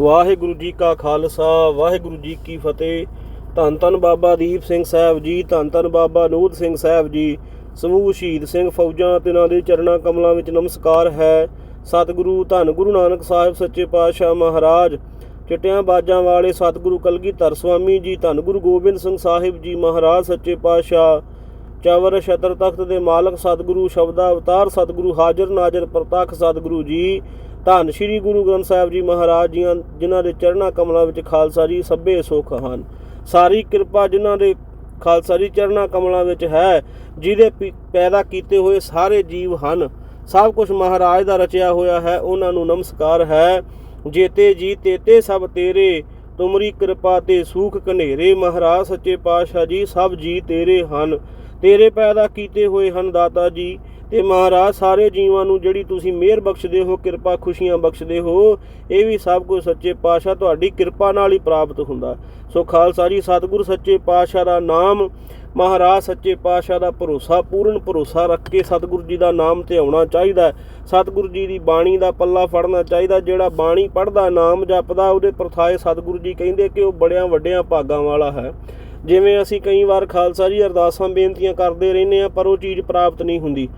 ਵਾਹਿਗੁਰੂ ਜੀ ਕਾ ਖਾਲਸਾ, ਵਾਹਿਗੁਰੂ ਜੀ ਕੀ ਫਤਿਹ। ਧੰਨ ਧੰਨ ਬਾਬਾ ਦੀਪ ਸਿੰਘ ਸਾਹਿਬ ਜੀ, ਧੰਨ ਧੰਨ ਬਾਬਾ ਨੂਧ ਸਿੰਘ ਸਾਹਿਬ ਜੀ। ਸਮੂਹ ਸ਼ਹੀਦ ਸਿੰਘ ਫੌਜਾਂ ਤੇ ਉਹਨਾਂ ਦੇ ਚਰਨਾਂ ਕਮਲਾਂ ਵਿੱਚ ਨਮਸਕਾਰ ਹੈ। ਸਤਿਗੁਰੂ, ਧੰਨ ਗੁਰੂ ਨਾਨਕ ਸਾਹਿਬ ਸੱਚੇ ਪਾਤਸ਼ਾਹ ਮਹਾਰਾਜ। ਚਟਿਆਂ ਬਾਜਾਂ ਵਾਲੇ ਸਤਿਗੁਰੂ ਕਲਗੀਧਰ ਸਵਾਮੀ ਜੀ, ਧੰਨ ਗੁਰੂ ਗੋਬਿੰਦ ਸਿੰਘ ਸਾਹਿਬ ਜੀ ਮਹਾਰਾਜ ਸੱਚੇ ਪਾਤਸ਼ਾਹ। ਚਵਰ ਛਤਰ ਤਖਤ ਦੇ ਮਾਲਕ ਸਤਿਗੁਰੂ ਸ਼ਬਦਾ ਅਵਤਾਰ ਸਤਿਗੁਰੂ ਹਾਜ਼ਰ ਨਾਜ਼ਰ ਪ੍ਰਤੱਖ ਸਤਿਗੁਰੂ ਜੀ। ਧੰਨ ਸ੍ਰੀ ਗੁਰੂ ਗ੍ਰੰਥ ਸਾਹਿਬ ਜੀ ਮਹਾਰਾਜ ਜੀਆਂ, ਜਿਨ੍ਹਾਂ ਦੇ ਚਰਨਾਂ ਕਮਲਾਂ ਵਿੱਚ ਖਾਲਸਾ ਜੀ ਸਭੇ ਸੁਖ ਹਨ। ਸਾਰੀ ਕਿਰਪਾ ਜਿਨ੍ਹਾਂ ਦੇ ਖਾਲਸਾ ਜੀ ਚਰਨਾਂ ਕਮਲਾਂ ਵਿੱਚ ਹੈ, ਜਿਹਦੇ ਪੀ- ਪੈਦਾ ਕੀਤੇ ਹੋਏ ਸਾਰੇ ਜੀਵ ਹਨ। ਸਭ ਕੁਝ ਮਹਾਰਾਜ ਦਾ ਰਚਿਆ ਹੋਇਆ ਹੈ, ਉਹਨਾਂ ਨੂੰ ਨਮਸਕਾਰ ਹੈ। ਜੇਤੇ ਜੀ, ਤੇਤੇ ਸਭ ਤੇਰੇ, ਤੁਮਰੀ ਕਿਰਪਾ ਤੇ ਸੂਖ ਕਨੇਰੇ ਮਹਾਰਾਜ, ਸੱਚੇ ਪਾਤਸ਼ਾਹ ਜੀ, ਸਭ ਜੀ ਤੇਰੇ ਹਨ। ਤੇਰੇ ਪੈਦਾ ਕੀਤੇ ਹੋਏ ਹਨ ਦਾਤਾ ਜੀ ਤੇ ਮਹਾਰਾਜ ਸਾਰੇ ਜੀਵਾਂ ਨੂੰ ਜਿਹੜੀ ਤੁਸੀਂ ਮਿਹਰ ਬਖਸ਼ਦੇ ਹੋ, ਕਿਰਪਾ ਖੁਸ਼ੀਆਂ ਬਖਸ਼ਦੇ ਹੋ, ਇਹ ਵੀ ਸਭ ਕੁਝ ਸੱਚੇ ਪਾਤਸ਼ਾਹ ਤੁਹਾਡੀ ਕਿਰਪਾ ਨਾਲ ਹੀ ਪ੍ਰਾਪਤ ਹੁੰਦਾ। ਸੋ ਖਾਲਸਾ ਜੀ, ਸਤਿਗੁਰ ਸੱਚੇ ਪਾਤਸ਼ਾਹ ਦਾ ਨਾਮ, ਮਹਾਰਾਜ ਸੱਚੇ ਪਾਤਸ਼ਾਹ ਦਾ ਭਰੋਸਾ, ਪੂਰਨ ਭਰੋਸਾ ਰੱਖ ਕੇ ਸਤਿਗੁਰੂ ਜੀ ਦਾ ਨਾਮ ਤੇ ਆਉਣਾ ਚਾਹੀਦਾ ਸਤਿਗੁਰੂ ਜੀ ਦੀ ਬਾਣੀ ਦਾ ਪੱਲਾ ਫੜਨਾ ਚਾਹੀਦਾ, ਜਿਹੜਾ ਬਾਣੀ ਪੜਦਾ ਨਾਮ ਜਪਦਾ, ਉਹਦੇ ਪ੍ਰਥਾਏ ਸਤਿਗੁਰੂ ਜੀ ਕਹਿੰਦੇ ਕਿ ਉਹ ਬੜਿਆਂ ਵੱਡਿਆਂ ਭਾਗਾਂ ਵਾਲਾ ਹੈ। ਜਿਵੇਂ ਅਸੀਂ ਕਈ ਵਾਰ ਖਾਲਸਾ ਜੀ ਅਰਦਾਸਾਂ, ਬੇਨਤੀਆਂ ਕਰਦੇ ਰਹਿੰਦੇ ਆ ਪਰ ਉਹ ਚੀਜ਼ ਪ੍ਰਾਪਤ ਨਹੀਂ ਹੁੰਦੀ।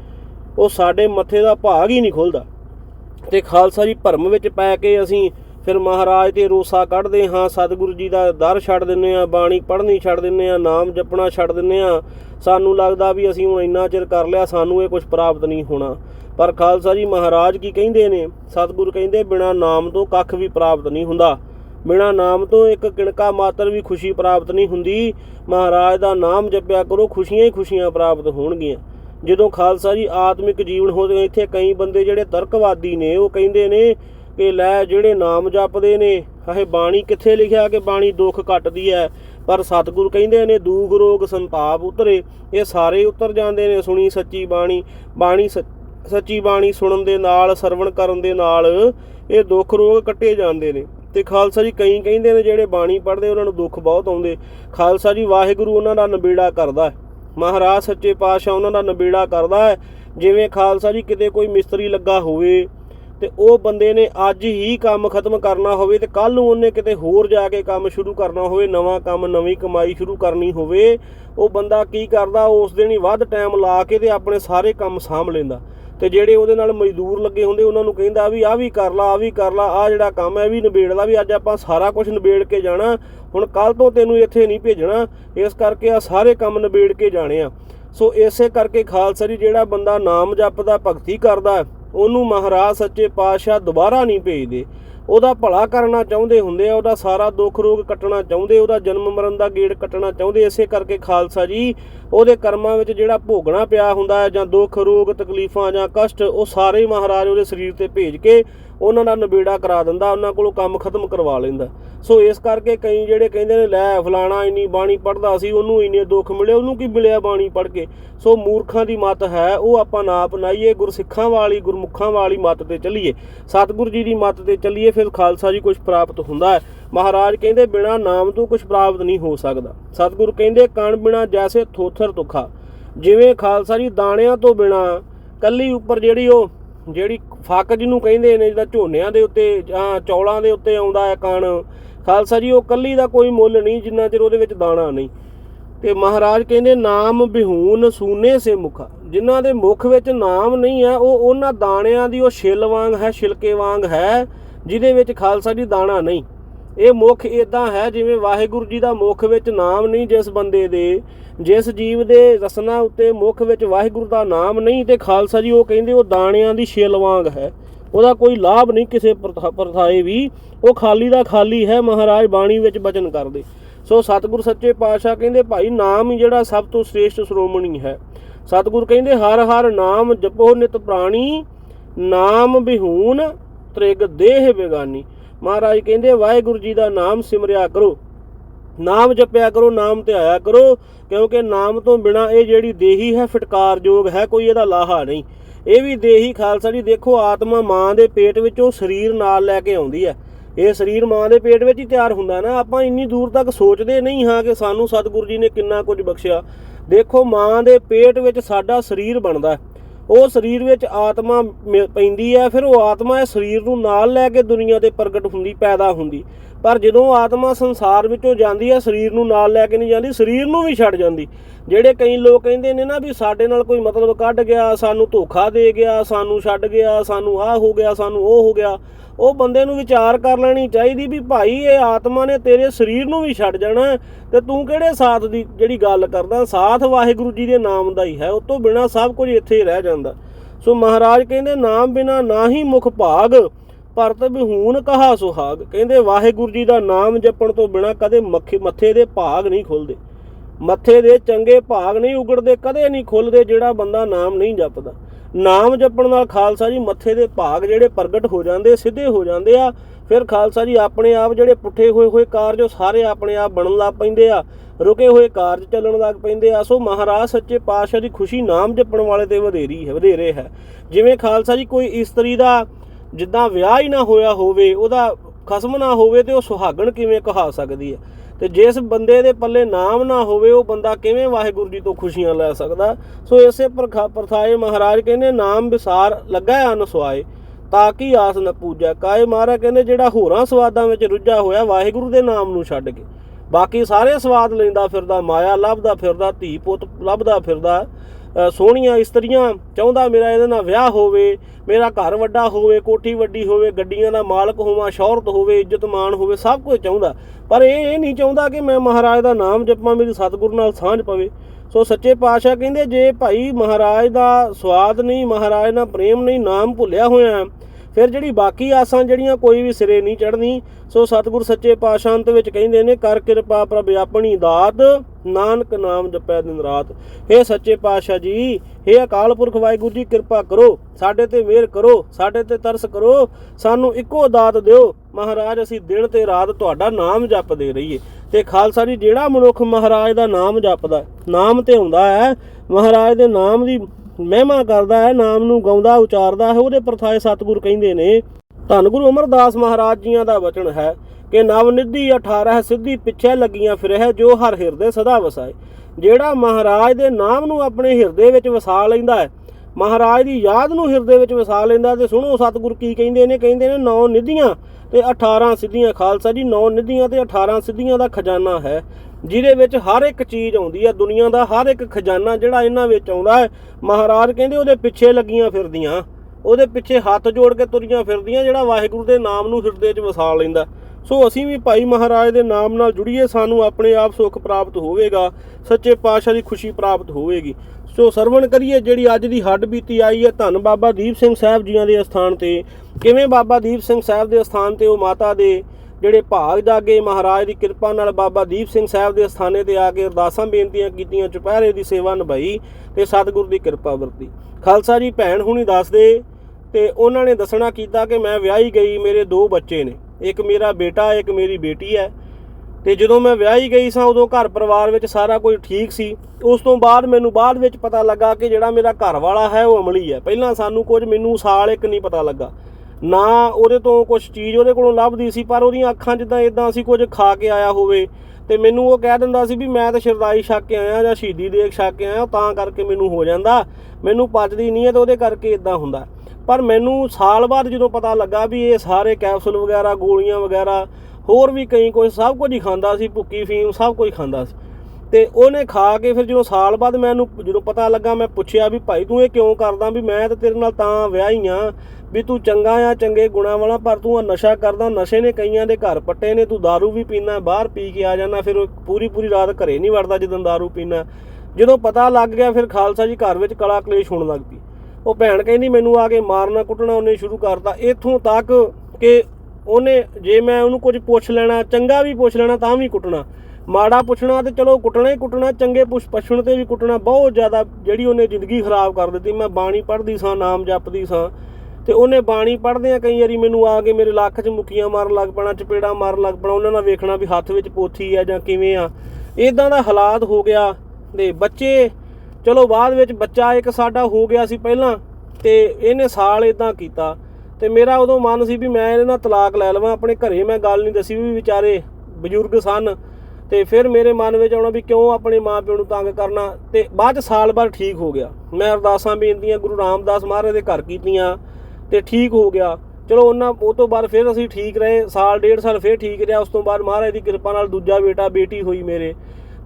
ਉਹ ਸਾਡੇ ਮੱਥੇ ਦਾ ਭਾਗ ਹੀ ਨਹੀਂ ਖੁੱਲਦਾ। ਤੇ ਖਾਲਸਾ ਜੀ ਭਰਮ ਵਿੱਚ ਪੈ ਕੇ ਅਸੀਂ ਫਿਰ ਮਹਾਰਾਜ ਤੇ ਰੋਸਾ ਕੱਢਦੇ ਹਾਂ, ਸਤਿਗੁਰੂ ਜੀ ਦਾ ਦਰ ਛੱਡ ਦਿੰਨੇ ਆ ਬਾਣੀ ਪੜ੍ਹਨੀ ਛੱਡ ਦਿੰਨੇ ਆ ਨਾਮ ਜਪਣਾ ਛੱਡ ਦਿੰਨੇ ਆ ਸਾਨੂੰ ਲੱਗਦਾ ਵੀ ਅਸੀਂ ਹੁਣ ਇੰਨਾ ਚਿਰ ਕਰ ਲਿਆ, ਸਾਨੂੰ ਇਹ ਕੁਝ ਪ੍ਰਾਪਤ ਨਹੀਂ ਹੋਣਾ। ਪਰ ਖਾਲਸਾ ਜੀ ਮਹਾਰਾਜ ਕੀ ਕਹਿੰਦੇ ਨੇ? ਸਤਿਗੁਰੂ ਕਹਿੰਦੇ, ਬਿਨਾ ਨਾਮ ਤੋਂ ਕੱਖ ਵੀ ਪ੍ਰਾਪਤ ਨਹੀਂ ਹੁੰਦਾ। ਬਿਨਾ ਨਾਮ ਤੋਂ ਇੱਕ ਕਿਣਕਾ ਮਾਤਰ ਵੀ ਖੁਸ਼ੀ ਪ੍ਰਾਪਤ ਨਹੀਂ ਹੁੰਦੀ। ਮਹਾਰਾਜ ਦਾ ਨਾਮ ਜਪਿਆ ਕਰੋ, ਖੁਸ਼ੀਆਂ ਹੀ ਖੁਸ਼ੀਆਂ ਪ੍ਰਾਪਤ ਹੋਣਗੀਆਂ। ਜਦੋਂ ਖਾਲਸਾ ਜੀ ਆਤਮਿਕ ਜੀਵਨ ਹੋ ਗਏ ਇੱਥੇ ਕਈ ਬੰਦੇ ਜਿਹੜੇ ਤਰਕਵਾਦੀ ਨੇ, ਉਹ ਕਹਿੰਦੇ ਨੇ ਕਿ ਲੈ ਜਿਹੜੇ ਨਾਮ ਜਪਦੇ ਨੇ ਇਹ ਬਾਣੀ ਕਿੱਥੇ ਲਿਖਿਆ ਕਿ ਬਾਣੀ ਦੁੱਖ ਕੱਟਦੀ ਹੈ? ਪਰ ਸਤਿਗੁਰੂ ਕਹਿੰਦੇ ਨੇ, ਦੂਖ ਰੋਗ ਸੰਤਾਪ ਉਤਰੇ। ਇਹ ਸਾਰੇ ਉਤਰ ਜਾਂਦੇ ਨੇ, ਸੁਣੀ ਸੱਚੀ ਬਾਣੀ। ਬਾਣੀ ਸੱਚੀ ਬਾਣੀ ਸੁਣਨ ਦੇ ਨਾਲ, ਸਰਵਣ ਕਰਨ ਦੇ ਨਾਲ ਇਹ ਦੁੱਖ ਰੋਗ ਕੱਟੇ ਜਾਂਦੇ ਨੇ। ਤੇ ਖਾਲਸਾ ਜੀ ਕਈ ਕਹਿੰਦੇ ਨੇ, ਜਿਹੜੇ ਬਾਣੀ ਪੜ੍ਹਦੇ, ਉਹਨਾਂ ਨੂੰ ਦੁੱਖ ਬਹੁਤ ਆਉਂਦੇ। ਖਾਲਸਾ ਜੀ, ਵਾਹਿਗੁਰੂ ਉਹਨਾਂ ਦਾ ਨਿਬੇੜਾ ਕਰਦਾ ਮਹਾਰਾਜ ਸੱਚੇ ਪਾਤਸ਼ਾਹ ਉਹਨਾਂ ਦਾ ਨਬੇੜਾ ਕਰਦਾ ਹੈ। ਜਿਵੇਂ ਖਾਲਸਾ ਜੀ ਕਿਤੇ ਕੋਈ ਮਿਸਤਰੀ ਲੱਗਾ ਹੋਵੇ ਤੇ ਉਹ ਬੰਦੇ ਨੇ ਅੱਜ ਹੀ ਕੰਮ ਖਤਮ ਕਰਨਾ ਹੋਵੇ ਤੇ ਕੱਲ ਨੂੰ ਉਹਨੇ ਕਿਤੇ ਹੋਰ ਜਾ ਕੇ ਕੰਮ ਸ਼ੁਰੂ ਕਰਨਾ ਹੋਵੇ, ਨਵਾਂ ਕੰਮ, ਨਵੀਂ ਕਮਾਈ ਸ਼ੁਰੂ ਕਰਨੀ ਹੋਵੇ, ਉਹ ਬੰਦਾ ਕੀ ਕਰਦਾ, ਉਸ ਦਿਨ ਹੀ ਵੱਧ ਟਾਈਮ ਲਾ ਕੇ ਤੇ ਆਪਣੇ ਸਾਰੇ ਕੰਮ ਸਾਂਭ ਲੈਂਦਾ। ਤੇ ਜਿਹੜੇ ਉਹਦੇ ਨਾਲ ਮਜ਼ਦੂਰ ਲੱਗੇ ਹੁੰਦੇ, ਉਹਨਾਂ ਨੂੰ ਕਹਿੰਦਾ ਵੀ ਆ ਵੀ ਕਰ ਲਾ ਆ ਵੀ ਕਰ ਲਾ ਆ ਜਿਹੜਾ ਕੰਮ ਹੈ ਵੀ ਨਿਬੇੜ ਲਾ ਵੀ ਅੱਜ ਆਪਾਂ ਸਾਰਾ ਕੁਝ ਨਿਬੇੜ ਕੇ ਜਾਣਾ, ਹੁਣ ਕੱਲ ਤੋਂ ਤੈਨੂੰ ਇੱਥੇ ਨਹੀਂ ਭੇਜਣਾ, ਇਸ ਕਰਕੇ ਆ ਸਾਰੇ ਕੰਮ ਨਿਬੇੜ ਕੇ ਜਾਣੇ ਆ। ਸੋ ਇਸੇ ਕਰਕੇ ਖਾਲਸਾ ਜੀ ਜਿਹੜਾ ਬੰਦਾ ਨਾਮ ਜਪਦਾ, ਭਗਤੀ ਕਰਦਾ, ਉਹਨੂੰ ਮਹਾਰਾਜ ਸੱਚੇ ਪਾਤਸ਼ਾਹ ਦੁਬਾਰਾ ਨਹੀਂ ਭੇਜਦੇ। ਉਹਦਾ ਭਲਾ ਕਰਨਾ ਚਾਹੁੰਦੇ ਹੁੰਦੇ ਆ, ਉਹਦਾ ਸਾਰਾ ਦੁੱਖ ਰੋਗ ਕੱਟਣਾ ਚਾਹੁੰਦੇ, ਉਹਦਾ ਜਨਮ ਮਰਨ ਦਾ ਗੇੜ ਕੱਟਣਾ ਚਾਹੁੰਦੇ, ਇਸੇ ਕਰਕੇ ਖਾਲਸਾ ਜੀ, ਉਹਦੇ ਕਰਮਾਂ ਵਿੱਚ ਜਿਹੜਾ ਭੋਗਣਾ ਪਿਆ ਹੁੰਦਾ ਹੈ ਜਾਂ ਦੁੱਖ ਰੋਗ ਤਕਲੀਫਾਂ ਜਾਂ ਕਸ਼ਟ, ਉਹ ਸਾਰੇ ਮਹਾਰਾਜ ਉਹਦੇ ਸਰੀਰ ਤੇ ਭੇਜ ਕੇ ਉਹਨਾਂ ਦਾ ਨਿਬੇੜਾ ਕਰਾ ਦਿੰਦਾ, ਉਹਨਾਂ ਕੋਲੋਂ ਕੰਮ ਖਤਮ ਕਰਵਾ ਲੈਂਦਾ। ਸੋ ਇਸ ਕਰਕੇ ਕਈ ਜਿਹੜੇ ਕਹਿੰਦੇ ਨੇ, ਲੈ ਫਲਾਣਾ ਇੰਨੀ ਬਾਣੀ ਪੜਦਾ ਸੀ, ਉਹਨੂੰ ਇੰਨੇ ਦੁੱਖ ਮਿਲੇ, ਉਹਨੂੰ ਕੀ ਮਿਲਿਆ ਬਾਣੀ ਪੜ ਕੇ? ਸੋ ਮੂਰਖਾਂ ਦੀ ਮਤ ਹੈ, ਉਹ ਆਪਾਂ ਨਾ ਅਪਣਾਈਏ, ਗੁਰਸਿੱਖਾਂ ਵਾਲੀ, ਗੁਰਮੁਖਾਂ ਵਾਲੀ ਮਤ ਤੇ ਚੱਲੀਏ। ਸਤਿਗੁਰੂ ਜੀ ਦੀ ਮਤ ਤੇ ਚੱਲੀਏ, ਫਿਰ ਖਾਲਸਾ ਜੀ ਕੁਝ ਪ੍ਰਾਪਤ ਹੁੰਦਾ ਹੈ। ਮਹਾਰਾਜ ਕਹਿੰਦੇ, ਬਿਨਾ ਨਾਮ ਤੋਂ ਕੁਝ ਪ੍ਰਾਪਤ ਨਹੀਂ ਹੋ ਸਕਦਾ। ਸਤਿਗੁਰੂ ਕਹਿੰਦੇ, ਕਣ ਬਿਨਾ ਜੈਸੇ ਥੋਥਰ ਤੁਖਾ। ਜਿਵੇਂ ਖਾਲਸਾ ਜੀ ਦਾਣਿਆਂ ਤੋਂ ਬਿਨਾ, ਕੱਲੀ ਉੱਪਰ ਜਿਹੜੀ ਉਹ ਜਿਹੜੀ ਫੱਕ ਜਿਹਨੂੰ ਕਹਿੰਦੇ ਨੇ ਜਿਹੜਾ ਝੋਨਿਆਂ ਦੇ ਉੱਤੇ, ਜਾਂ ਚੌਲਾਂ ਦੇ ਉੱਤੇ ਆਉਂਦਾ ਹੈ ਕਣ, ਖਾਲਸਾ ਜੀ, ਉਹ ਕੱਲੀ ਦਾ ਕੋਈ ਮੁੱਲ ਨਹੀਂ, ਜਿੰਨਾ ਚਿਰ ਉਹਦੇ ਵਿੱਚ ਦਾਣਾ ਨਹੀਂ। ਤੇ ਮਹਾਰਾਜ ਕਹਿੰਦੇ, ਨਾਮ ਬਿਹੂਨ ਸੂਨੇ ਸੇ ਮੁਖਾ। ਜਿਨ੍ਹਾਂ ਦੇ ਮੁਖ ਵਿੱਚ ਨਾਮ ਨਹੀਂ ਹੈ, ਉਹ ਉਹਨਾਂ ਦਾਣਿਆਂ ਦੀ ਉਹ ਛਿਲ ਵਾਂਗ ਹੈ, ਛਿਲਕੇ ਵਾਂਗ ਹੈ, ਜਿਹਦੇ ਵਿੱਚ ਖਾਲਸਾ ਜੀ ਦਾਣਾ ਨਹੀਂ। ਇਹ ਮੁਖ ਇਦਾਂ ਹੈ ਜਿਵੇਂ ਵਾਹਿਗੁਰੂ ਜੀ ਦਾ ਮੁਖ ਵਿੱਚ ਨਾਮ ਨਹੀਂ ਜਿਸ ਬੰਦੇ ਦੇ, ਜਿਸ ਜੀਵ ਦੇ ਰਸਨਾ ਉੱਤੇ ਮੁਖ ਵਿੱਚ ਵਾਹਿਗੁਰੂ ਦਾ ਨਾਮ ਨਹੀਂ ਤੇ ਖਾਲਸਾ ਜੀ ਉਹ ਕਹਿੰਦੇ ਉਹ ਦਾਣਿਆਂ ਦੀ ਛਿੱਲ ਵਾਂਗ ਹੈ। ਉਹਦਾ ਕੋਈ ਲਾਭ ਨਹੀਂ ਕਿਸੇ ਪ੍ਰਥਾ- ਪ੍ਰਥਾਏ ਵੀ। ਉਹ ਖਾਲੀ ਦਾ ਖਾਲੀ ਹੈ, ਮਹਾਰਾਜ ਬਾਣੀ ਵਿੱਚ ਬਚਨ ਕਰਦੇ। ਸੋ ਸਤਿਗੁਰ ਸੱਚੇ ਪਾਤਸ਼ਾਹ ਕਹਿੰਦੇ, ਭਾਈ, ਨਾਮ ਜਿਹੜਾ ਸਭ ਤੋਂ ਸ੍ਰੇਸ਼ਟ ਸ਼੍ਰੋਮਣੀ ਹੈ। ਸਤਿਗੁਰ ਕਹਿੰਦੇ, ਹਰ ਹਰ ਨਾਮ ਜਪੋ ਨਿਤ ਪ੍ਰਾਣੀ, ਨਾਮ ਬਿਹੂਨ ਤ੍ਰਿਗ ਦੇਹ ਬੇਗਾਨੀ। ਮਹਾਰਾਜ ਕਹਿੰਦੇ, ਵਾਹਿਗੁਰੂ ਜੀ ਦਾ ਨਾਮ ਸਿਮਰਿਆ ਕਰੋ। ਨਾਮ ਜਪਿਆ ਕਰੋ, ਨਾਮ ਤੇ ਆਇਆ ਕਰੋ, ਕਿਉਂਕਿ ਨਾਮ ਤੋਂ ਬਿਨਾ ਇਹ ਜਿਹੜੀ ਦੇਹੀ ਹੈ, ਫਟਕਾਰਯੋਗ ਹੈ, ਕੋਈ ਇਹਦਾ ਲਾਹਾ ਨਹੀਂ। ਇਹ ਵੀ ਦੇਹੀ ਖਾਲਸਾ ਜੀ, ਦੇਖੋ ਆਤਮਾ ਮਾਂ ਦੇ ਪੇਟ ਵਿੱਚੋਂ ਸਰੀਰ ਨਾਲ ਲੈ ਕੇ ਆਉਂਦੀ ਹੈ। ਇਹ ਸਰੀਰ ਮਾਂ ਦੇ ਪੇਟ ਵਿੱਚ ਹੀ ਤਿਆਰ ਹੁੰਦਾ ਨਾ। ਆਪਾਂ ਇੰਨੀ ਦੂਰ ਤੱਕ ਸੋਚਦੇ ਨਹੀਂ ਹਾਂ ਕਿ ਸਾਨੂੰ ਸਤਿਗੁਰੂ ਜੀ ਨੇ ਕਿੰਨਾ ਕੁਝ ਬਖਸ਼ਿਆ। ਦੇਖੋ ਮਾਂ ਦੇ ਪੇਟ ਵਿੱਚ ਸਾਡਾ ਸਰੀਰ ਬਣਦਾ ਹੈ। ਉਹ ਸਰੀਰ ਵਿੱਚ ਆਤਮਾ ਮਿ- ਪੈਂਦੀ ਹੈ, ਫਿਰ ਉਹ ਆਤਮਾ ਇਸ ਸਰੀਰ ਨੂੰ ਨਾਲ ਲੈ ਕੇ ਦੁਨੀਆ ਤੇ ਪ੍ਰਗਟ ਹੁੰਦੀ, ਪੈਦਾ ਹੁੰਦੀ। ਪਰ ਜਦੋਂ ਆਤਮਾ ਸੰਸਾਰ ਵਿੱਚੋਂ ਜਾਂਦੀ ਹੈ ਸਰੀਰ ਨੂੰ ਨਾਲ ਲੈ ਕੇ ਨਹੀਂ ਜਾਂਦੀ, ਸਰੀਰ ਨੂੰ ਵੀ ਛੱਡ ਜਾਂਦੀ। ਜਿਹੜੇ ਕਈ ਲੋਕ ਕਹਿੰਦੇ ਨੇ ਨਾ ਵੀ ਸਾਡੇ ਨਾਲ ਕੋਈ ਮਤਲਬ ਕੱਢ ਗਿਆ, ਸਾਨੂੰ ਧੋਖਾ ਦੇ ਗਿਆ, ਸਾਨੂੰ ਛੱਡ ਗਿਆ, ਸਾਨੂੰ ਆਹ ਹੋ ਗਿਆ, ਸਾਨੂੰ ਉਹ ਹੋ ਗਿਆ, ਉਹ ਬੰਦੇ ਨੂੰ ਵਿਚਾਰ ਕਰ ਲੈਣੀ ਚਾਹੀਦੀ ਵੀ ਭਾਈ ਇਹ ਆਤਮਾ ਨੇ ਤੇਰੇ ਸਰੀਰ ਨੂੰ ਵੀ ਛੱਡ ਜਾਣਾ ਹੈ ਤੇ ਤੂੰ ਕਿਹੜੇ ਸਾਥ ਦੀ ਜਿਹੜੀ ਗੱਲ ਕਰਦਾ? ਸਾਥ ਵਾਹਿਗੁਰੂ ਜੀ ਦੇ ਨਾਮ ਦਾ ਹੀ ਹੈ ਉਸ ਤੋਂ ਬਿਨਾ ਸਭ ਕੁਝ ਇੱਥੇ ਹੀ ਰਹਿ ਜਾਂਦਾ। ਸੋ ਮਹਾਰਾਜ ਕਹਿੰਦੇ, ਨਾਮ ਬਿਨਾ ਨਾ ਹੀ ਮੁਖ ਭਾਗ। ਭਰਤ ਬਿਹੂਨ ਕਹਾ ਸੁਹਾਗ। ਕਹਿੰਦੇ, ਵਾਹਿਗੁਰੂ ਜੀ ਦਾ ਨਾਮ ਜਪਣ ਤੋਂ ਬਿਨਾ ਕਦੇ ਮੱਖੇ ਮੱਥੇ ਦੇ ਭਾਗ ਨਹੀਂ ਖੁੱਲਦੇ। ਮੱਥੇ ਦੇ ਚੰਗੇ ਭਾਗ ਨਹੀਂ ਉਗੜਦੇ, ਕਦੇ ਨਹੀਂ ਖੁੱਲਦੇ ਜਿਹੜਾ ਬੰਦਾ ਨਾਮ ਨਹੀਂ ਜਪਦਾ। ਨਾਮ ਜਪਣ ਨਾਲ ਖਾਲਸਾ ਜੀ ਮੱਥੇ ਦੇ ਭਾਗ ਜਿਹੜੇ ਪ੍ਰਗਟ ਹੋ ਜਾਂਦੇ, ਸਿੱਧੇ ਹੋ ਜਾਂਦੇ ਆ। ਫਿਰ ਖਾਲਸਾ ਜੀ ਆਪਣੇ ਆਪ ਜਿਹੜੇ ਪੁੱਠੇ ਹੋਏ ਹੋਏ ਕਾਰਜ, ਉਹ ਸਾਰੇ ਆਪਣੇ ਆਪ ਬਣਨ ਲੱਗ ਪੈਂਦੇ ਆ। ਰੁਕੇ ਹੋਏ ਕਾਰਜ ਚੱਲਣ ਲੱਗ ਪੈਂਦੇ ਆ। ਸੋ ਮਹਾਰਾਜ ਸੱਚੇ ਪਾਤਸ਼ਾਹ ਦੀ ਖੁਸ਼ੀ ਨਾਮ ਜਪਣ ਵਾਲੇ ਤੇ ਵਧੇਰੀ ਹੈ ਵਧੇਰੇ ਹੈ। ਜਿਵੇਂ ਖਾਲਸਾ ਜੀ ਕੋਈ ਇਸਤਰੀ ਦਾ ਜਿੱਦਾਂ ਵਿਆਹ ਹੀ ਨਾ ਹੋਇਆ ਹੋਵੇ, ਉਹਦਾ ਖਸਮ ਨਾ ਹੋਵੇ ਤੇ ਉਹ ਸੁਹਾਗਣ ਕਿਵੇਂ ਕਹਾ ਸਕਦੀ ਹੈ? ਤੇ ਜਿਸ ਬੰਦੇ ਦੇ ਪੱਲੇ ਨਾਮ ਨਾ ਹੋਵੇ, ਉਹ ਬੰਦਾ ਕਿਵੇਂ ਵਾਹਿਗੁਰੂ ਜੀ ਤੋਂ ਖੁਸ਼ੀਆਂ ਲੈ ਸਕਦਾ? ਸੋ ਇਸੇ ਪ੍ਰਖਾ, ਪ੍ਰਥਾਏ ਮਹਾਰਾਜ ਕਹਿੰਦੇ, ਨਾਮ ਵਿਸਾਰ ਲੱਗਾ ਅਨਸਵਾਏ ਤਾਂ ਕਿ ਆਸ ਨਾ ਪੂਜਾ? ਕਾਏ ਮਹਾਰਾਜ ਕਹਿੰਦੇ, ਜਿਹੜਾ ਹੋਰਾਂ ਸਵਾਦਾਂ ਵਿੱਚ ਰੁੱਝਾ ਹੋਇਆ, ਵਾਹਿਗੁਰੂ ਦੇ ਨਾਮ ਨੂੰ ਛੱਡ ਕੇ। ਬਾਕੀ ਸਾਰੇ ਸਵਾਦ ਲੈਂਦਾ ਫਿਰਦਾ, ਮਾਇਆ ਲੱਭਦਾ ਫਿਰਦਾ, ਧੀ ਪੁੱਤ ਲੱਭਦਾ ਫਿਰਦਾ ਸੋਹਣੀਆਂ ਇਸਤਰੀਆਂ, ਚਾਹੁੰਦਾ ਮੇਰਾ ਇਹਦੇ ਨਾਲ ਵਿਆਹ ਹੋਵੇ, ਮੇਰਾ ਘਰ ਵੱਡਾ ਹੋਵੇ, ਕੋਠੀ ਵੱਡੀ ਹੋਵੇ, ਗੱਡੀਆਂ ਦਾ ਮਾਲਕ ਹੋਵਾਂ, ਸ਼ੌਹਰਤ ਹੋਵੇ, ਇੱਜ਼ਤ ਮਾਣ ਹੋਵੇ, ਸਭ ਕੁਝ ਚਾਹੁੰਦਾ। ਪਰ ਇਹ ਇਹ ਨਹੀਂ ਚਾਹੁੰਦਾ ਕਿ ਮੈਂ ਮਹਾਰਾਜ ਦਾ ਨਾਮ ਜਪਾਂ, ਮੇਰੀ ਸਤਿਗੁਰੂ ਨਾਲ ਸਾਂਝ ਪਵੇ। ਸੋ ਸੱਚੇ ਪਾਤਸ਼ਾਹ ਕਹਿੰਦੇ, ਜੇ ਭਾਈ ਮਹਾਰਾਜ ਦਾ ਸਵਾਦ ਨਹੀਂ, ਮਹਾਰਾਜ ਨਾਲ ਪ੍ਰੇਮ ਨਹੀਂ, ਨਾਮ ਭੁੱਲਿਆ ਹੋਇਆ ਫਿਰ ਜਿਹੜੀ ਬਾਕੀ ਆਸਾਂ ਜਿਹੜੀਆਂ ਕੋਈ ਵੀ ਸਿਰੇ ਨਹੀਂ ਚੜਨੀ ਸੋ ਸਤਿਗੁਰ ਸੱਚੇ ਪਾਤਸ਼ਾਹ ਅੰਤ ਵਿੱਚ ਕਹਿੰਦੇ ਨੇ, ਕਰ ਕਿਰਪਾ ਪ੍ਰਭ ਆਪਣੀ ਦਾਤ, ਨਾਨਕ ਨਾਮ ਜਪੈ ਦਿਨ ਰਾਤ। हे ਸੱਚੇ ਪਾਤਸ਼ਾਹ ਜੀ हे ਅਕਾਲ ਪੁਰਖ ਵਾਹਿਗੁਰੂ ਜੀ, ਕਿਰਪਾ ਕਰੋ, ਸਾਡੇ ਤੇ ਮਿਹਰ ਕਰੋ, ਸਾਡੇ ਤੇ ਤਰਸ ਕਰੋ, ਸਾਨੂੰ ਇੱਕੋ ਦਾਤ ਦਿਓ। ਮਹਾਰਾਜ, ਅਸੀਂ ਦਿਨ ਤੇ ਰਾਤ ਤੁਹਾਡਾ ਨਾਮ ਜਪਦੇ ਰਹੀਏ। ਤੇ ਖਾਲਸਾ ਜੀ, ਜਿਹੜਾ ਮਨੁੱਖ ਮਹਾਰਾਜ ਦਾ ਨਾਮ ਜਪਦਾ ਨਾਮ ਤੇ ਹੁੰਦਾ ਹੈ, ਮਹਾਰਾਜ ਦੇ ਨਾਮ ਦੀ ਮਹਿਮਾ ਕਰਦਾ ਹੈ, ਨਾਮ ਨੂੰ ਗਾਉਂਦਾ, ਉਚਾਰਦਾ ਹੈ, ਉਹਦੇ ਪ੍ਰਥਾਏ ਸਤਿਗੁਰ ਕਹਿੰਦੇ ਨੇ, ਧੰਨ ਗੁਰੂ ਅਮਰਦਾਸ ਮਹਾਰਾਜ ਜੀਆਂ ਦਾ ਵਚਨ ਹੈ ਕਿ ਨਵ ਨਿਧੀ 18 ਸਿੱਧੀ ਪਿੱਛੇ ਲੱਗੀਆਂ ਫਿਰਹਿ, ਜੋ ਹਰ ਹਿਰਦੇ ਸਦਾ ਵਸਾਏ। ਜਿਹੜਾ ਮਹਾਰਾਜ ਦੇ ਨਾਮ ਨੂੰ ਆਪਣੇ ਹਿਰਦੇ ਵਿੱਚ ਵਸਾ ਲੈਂਦਾ ਹੈ, ਮਹਾਰਾਜ ਦੀ ਯਾਦ ਨੂੰ ਹਿਰਦੇ ਵਿੱਚ ਵਸਾ ਲੈਂਦਾ ਤੇ ਸੁਣੋ ਸਤਿਗੁਰ ਕੀ ਕਹਿੰਦੇ ਨੇ ਕਹਿੰਦੇ ਨੇ ਨੌ ਨਿਧੀਆਂ ਤੇ 18 ਸਿੱਧੀਆਂ, ਖਾਲਸਾ ਜੀ, ਨੌ ਨਿਧੀਆਂ ਤੇ 18 ਸਿੱਧੀਆਂ ਦਾ ਖਜ਼ਾਨਾ ਹੈ। ਜਿਹਦੇ ਵਿੱਚ ਹਰ ਇੱਕ ਚੀਜ਼ ਆਉਂਦੀ ਹੈ ਦੁਨੀਆ ਦਾ ਹਰ ਇੱਕ ਖਜ਼ਾਨਾ ਜਿਹੜਾ ਇਹਨਾਂ ਵਿੱਚ ਆਉਂਦਾ ਹੈ, ਮਹਾਰਾਜ ਕਹਿੰਦੇ ਉਹਦੇ ਪਿੱਛੇ ਲੱਗੀਆਂ ਫਿਰਦੀਆਂ, ਉਹਦੇ ਪਿੱਛੇ ਹੱਥ ਜੋੜ ਕੇ ਤੁਰੀਆਂ ਫਿਰਦੀਆਂ, ਜਿਹੜਾ ਵਾਹਿਗੁਰੂ ਦੇ ਨਾਮ ਨੂੰ ਹਿਰਦੇ 'ਚ ਵਸਾ ਲੈਂਦਾ। ਸੋ ਅਸੀਂ ਵੀ ਭਾਈ ਮਹਾਰਾਜ ਦੇ ਨਾਮ ਨਾਲ ਜੁੜੀਏ, ਸਾਨੂੰ ਆਪਣੇ ਆਪ ਸੁੱਖ ਪ੍ਰਾਪਤ ਹੋਵੇਗਾ, ਸੱਚੇ ਪਾਤਸ਼ਾਹ ਦੀ ਖੁਸ਼ੀ ਪ੍ਰਾਪਤ ਹੋਵੇਗੀ। ਸੋ ਸਰਵਣ ਕਰੀਏ, ਜਿਹੜੀ ਅੱਜ ਦੀ ਹੱਡ ਬੀਤੀ ਆਈ ਹੈ, ਧੰਨ ਬਾਬਾ ਦੀਪ ਸਿੰਘ ਸਾਹਿਬ ਜੀਆਂ ਦੇ ਅਸਥਾਨ ਤੇ। ਕਿਵੇਂ ਬਾਬਾ ਦੀਪ ਸਿੰਘ ਸਾਹਿਬ ਦੇ ਅਸਥਾਨ ਤੇ ਉਹ ਮਾਤਾ ਦੇ ਜਿਹੜੇ ਭਾਗ ਜਾਗੇ, ਮਹਾਰਾਜ ਦੀ ਕਿਰਪਾ ਨਾਲ ਬਾਬਾ ਦੀਪ ਸਿੰਘ ਸਾਹਿਬ ਦੇ ਅਸਥਾਨੇ ਤੇ ਆ ਕੇ ਅਰਦਾਸਾਂ ਬੇਨਤੀਆਂ ਕੀਤੀਆਂ, ਚੁਪਹਿਰੇ ਦੀ ਸੇਵਾ ਨਿਭਾਈ ਤੇ ਸਤਿਗੁਰ ਦੀ ਕਿਰਪਾ ਵਰਤੀ। ਖਾਲਸਾ ਜੀ, ਭੈਣ ਹੁਣੀ ਦੱਸਦੇ ਤੇ ਉਹਨਾਂ ਨੇ ਦੱਸਣਾ ਕੀਤਾ ਕਿ ਮੈਂ ਵਿਆਹੀ ਗਈ, ਮੇਰੇ ਦੋ ਬੱਚੇ ਨੇ। ਇੱਕ ਮੇਰਾ ਬੇਟਾ, ਇੱਕ ਮੇਰੀ ਬੇਟੀ ਹੈ। ਤੇ ਜਦੋਂ ਮੈਂ ਵਿਆਹੀ ਗਈ ਸਾਂ, ਉਦੋਂ ਘਰ ਪਰਿਵਾਰ ਵਿੱਚ ਸਾਰਾ ਕੁਝ ਠੀਕ ਸੀ। ਉਸ ਤੋਂ ਬਾਅਦ ਮੈਨੂੰ ਬਾਅਦ ਵਿੱਚ ਪਤਾ ਲੱਗਾ ਕਿ ਜਿਹੜਾ ਮੇਰਾ ਘਰ ਵਾਲਾ ਹੈ, ਉਹ ਅਮਲੀ ਹੈ। ਪਹਿਲਾਂ ਸਾਨੂੰ ਕੁਝ, ਮੈਨੂੰ ਸਾਲ ਇੱਕ ਨਹੀਂ ਪਤਾ ਲੱਗਾ। ਨਾ ਉਹਦੇ ਤੋਂ ਕੁਝ ਚੀਜ਼ ਉਹਦੇ ਕੋਲੋਂ ਲੱਭਦੀ ਸੀ, ਪਰ ਉਹਦੀਆਂ ਅੱਖਾਂ ਜਿੱਦਾਂ ਇਦਾਂ ਅਸੀਂ ਕੁਝ ਖਾ ਕੇ ਆਇਆ ਹੋਵੇ ਤੇ ਮੈਨੂੰ ਉਹ ਕਹਿ ਦਿੰਦਾ ਸੀ ਵੀ ਮੈਂ ਤਾਂ ਸ਼ਰਦਾਈ ਛੱਕ ਕੇ ਆਇਆ ਜਾਂ ਸ਼ਹੀਦੀ ਦੇਖ ਛੱਕ ਕੇ ਆਇਆ, ਤਾਂ ਕਰਕੇ ਮੈਨੂੰ ਹੋ ਜਾਂਦਾ, ਮੈਨੂੰ ਪਚਦੀ ਨਹੀਂ ਹੈ ਤੇ ਉਹਦੇ ਕਰਕੇ ਇਦਾਂ ਹੁੰਦਾ। ਪਰ ਮੈਨੂੰ ਸਾਲ ਬਾਅਦ ਜਦੋਂ ਪਤਾ ਲੱਗਾ ਵੀ ਇਹ ਸਾਰੇ ਕੈਪਸੂਲ ਵਗੈਰਾ, ਗੋਲੀਆਂ ਵਗੈਰਾ, ਹੋਰ ਵੀ ਕਈ ਕੁਝ ਸਭ ਕੁਝ ਹੀ ਖਾਂਦਾ ਸੀ, ਭੁੱਕੀ ਫੀਮ ਸਭ ਕੁਝ ਖਾਂਦਾ ਸੀ। ਤੇ ਉਹਨੇ ਖਾ ਕੇ ਫਿਰ ਜਦੋਂ ਸਾਲ ਬਾਅਦ ਮੈਨੂੰ ਜਦੋਂ ਪਤਾ ਲੱਗਾ ਮੈਂ ਪੁੱਛਿਆ ਵੀ ਭਾਈ ਤੂੰ ਇਹ ਕਿਉਂ ਕਰਦਾ ਵੀ ਮੈਂ ਤਾਂ ਤੇਰੇ ਨਾਲ ਤਾਂ ਵਿਆਹੀ ਆ ਵੀ ਤੂੰ ਚੰਗਾ ਆ ਚੰਗੇ ਗੁਣਾ ਵਾਲਾ ਪਰ ਤੂੰ ਆ ਨਸ਼ਾ ਕਰਦਾ ਨਸ਼ੇ ਨੇ ਕਈਆਂ ਦੇ ਘਰ ਪੱਟੇ ਨੇ ਤੂੰ दारू ਵੀ ਪੀਣਾ ਬਾਹਰ ਪੀ ਕੇ ਆ ਜਾਣਾ ਫਿਰ ਉਹ ਪੂਰੀ ਪੂਰੀ ਰਾਤ ਘਰੇ ਨਹੀਂ ਵੜਦਾ ਜਦੋਂ दारू ਪੀਣਾ ਜਦੋਂ ਪਤਾ ਲੱਗ ਗਿਆ ਫਿਰ ਖਾਲਸਾ ਜੀ ਘਰ ਵਿੱਚ ਕਲਾ ਕਲੇਸ਼ ਹੋਣ ਲੱਗ ਪਈ ਉਹ ਭੈਣ ਕਹਿੰਦੀ ਮੈਨੂੰ ਆ ਕੇ ਮਾਰਨਾ ਕੁੱਟਣਾ ਉਹਨੇ ਸ਼ੁਰੂ ਕਰਤਾ ਇੱਥੋਂ ਤੱਕ ਕਿ ਉਹਨੇ ਜੇ ਮੈਂ ਉਹਨੂੰ ਕੁਝ ਪੁੱਛ ਲੈਣਾ, ਚੰਗਾ ਵੀ ਪੁੱਛ ਲੈਣਾ ਤਾਂ ਵੀ ਕੁੱਟਣਾ। ਮਾੜਾ ਪੁੱਛਣਾ ਤੇ ਚਲੋ ਕੁੱਟਣਾ ਹੀ ਕੁੱਟਣਾ, ਚੰਗੇ ਪੁੱਛ ਪਛਣ ਤੇ ਵੀ ਕੁੱਟਣਾ, ਬਹੁਤ ਜ਼ਿਆਦਾ ਜਿਹੜੀ ਉਹਨੇ ਜ਼ਿੰਦਗੀ ਖਰਾਬ ਕਰ ਦਿੱਤੀ। ਮੈਂ ਬਾਣੀ ਪੜ੍ਹਦੀ ਸਾਂ, ਨਾਮ ਜਪਦੀ ਸਾਂ। ਤੇ ਉਹਨੇ ਬਾਣੀ ਪੜ੍ਹਦੇ ਆ ਕਈ ਵਾਰੀ ਮੈਨੂੰ ਆ ਕੇ ਮੇਰੇ ਲੱਖ 'ਚ ਮੁੱਕੀਆਂ ਮਾਰਨ ਲੱਗ ਪੈਣਾ, ਚਪੇੜਾ ਮਾਰਨ ਲੱਗ ਪੈਣਾ, ਉਹਨਾਂ ਨਾਲ ਵੇਖਣਾ ਵੀ ਹੱਥ ਵਿੱਚ ਪੋਥੀ ਆ ਜਾਂ ਕਿਵੇਂ ਆ। ਇਦਾਂ ਦਾ ਹਾਲਾਤ ਹੋ ਗਿਆ ਤੇ ਬੱਚੇ, ਚਲੋ ਬਾਅਦ ਵਿੱਚ ਬੱਚਾ ਇੱਕ ਸਾਡਾ ਹੋ ਗਿਆ ਸੀ ਪਹਿਲਾਂ ਤੇ ਇਹਨੇ ਸਾਲ ਇਦਾਂ ਕੀਤਾ। ਤੇ ਮੇਰਾ ਉਦੋਂ ਮਨ ਸੀ ਵੀ ਮੈਂ ਇਹਨਾਂ ਨਾਲ ਤਲਾਕ ਲੈ ਲਵਾਂ, ਆਪਣੇ ਘਰੇ ਮੈਂ ਗੱਲ ਨਹੀਂ ਦੱਸੀ ਵੀ ਵਿਚਾਰੇ ਬਜ਼ੁਰਗ ਸਨ। ਤੇ ਫਿਰ ਮੇਰੇ ਮਨ ਵਿੱਚ ਆਉਣਾ ਵੀ ਕਿਉਂ ਆਪਣੇ ਮਾਪਿਓ ਨੂੰ ਤੰਗ ਕਰਨਾ? ਤੇ ਬਾਅਦ ਚ ਸਾਲ ਬਾਅਦ ਠੀਕ ਹੋ ਗਿਆ। ਮੈਂ ਅਰਦਾਸਾਂ ਬੇਨਤੀਆਂ ਗੁਰੂ ਰਾਮਦਾਸ ਮਹਾਰਾਜ ਦੇ ਘਰ ਕੀਤੀਆਂ ਤੇ ਠੀਕ ਹੋ ਗਿਆ। ਚਲੋ ਉਹਨਾਂ, ਉਹ ਤੋਂ ਬਾਅਦ ਫਿਰ ਅਸੀਂ ਠੀਕ ਰਹੇ। ਸਾਲ, ਡੇਢ ਸਾਲ ਫਿਰ ਠੀਕ ਰਿਹਾ। ਉਸ ਤੋਂ ਬਾਅਦ ਮਹਾਰਾਜ ਦੀ ਕਿਰਪਾ ਨਾਲ ਦੂਜਾ ਬੇਟਾ, ਬੇਟੀ ਹੋਈ ਮੇਰੇ।